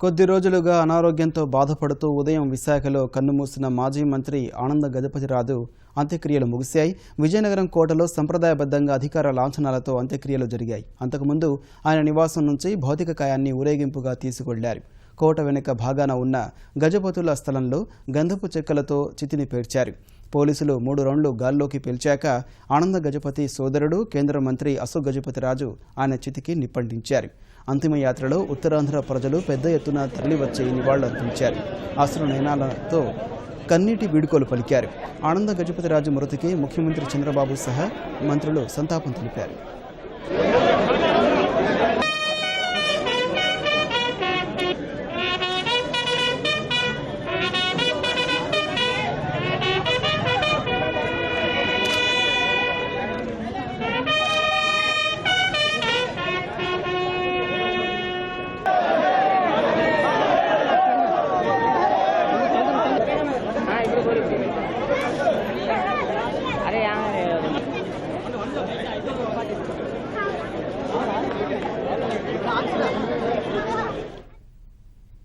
కొద్ది రోజులుగా అనారోగ్యంతో బాధపడుతూ ఉదయం విశాఖలో కన్నుమూసిన మాజీ మంత్రి ఆనంద గజపతిరాజు అంత్యక్రియలు ముగిశాయి. విజయనగరం కోటలో సంప్రదాయబద్ధంగా అధికార లాంఛనాలతో అంత్యక్రియలు జరిగాయి. అంతకుముందు ఆయన నివాసం నుంచి భౌతిక కాయాన్ని ఊరేగింపుగా తీసుకెళ్ళారు కోట వెనుక భాగాన ఉన్న గజపతుల స్థలంలో గంధపు చెక్కలతో చితిని పేర్చారు. పోలీసులు మూడు రౌండ్లు గాల్లోకి పిలిచాక ఆనంద గజపతి సోదరుడు కేంద్ర మంత్రి అశోక్ గజపతిరాజు ఆయన చితికి నిప్పంటించారు అంతిమయాత్రలో ఉత్తరాంధ్ర ప్రజలు పెద్ద ఎత్తున తరలివచ్చి నివాళులర్పించారు. అసలు నయనాలతో కన్నీటి వీడుకోలు పలికారు. ఆనంద గజపతిరాజు మృతికి ముఖ్యమంత్రి చంద్రబాబు సహా మంత్రులు సంతాపం తెలిపారు. 就比赛。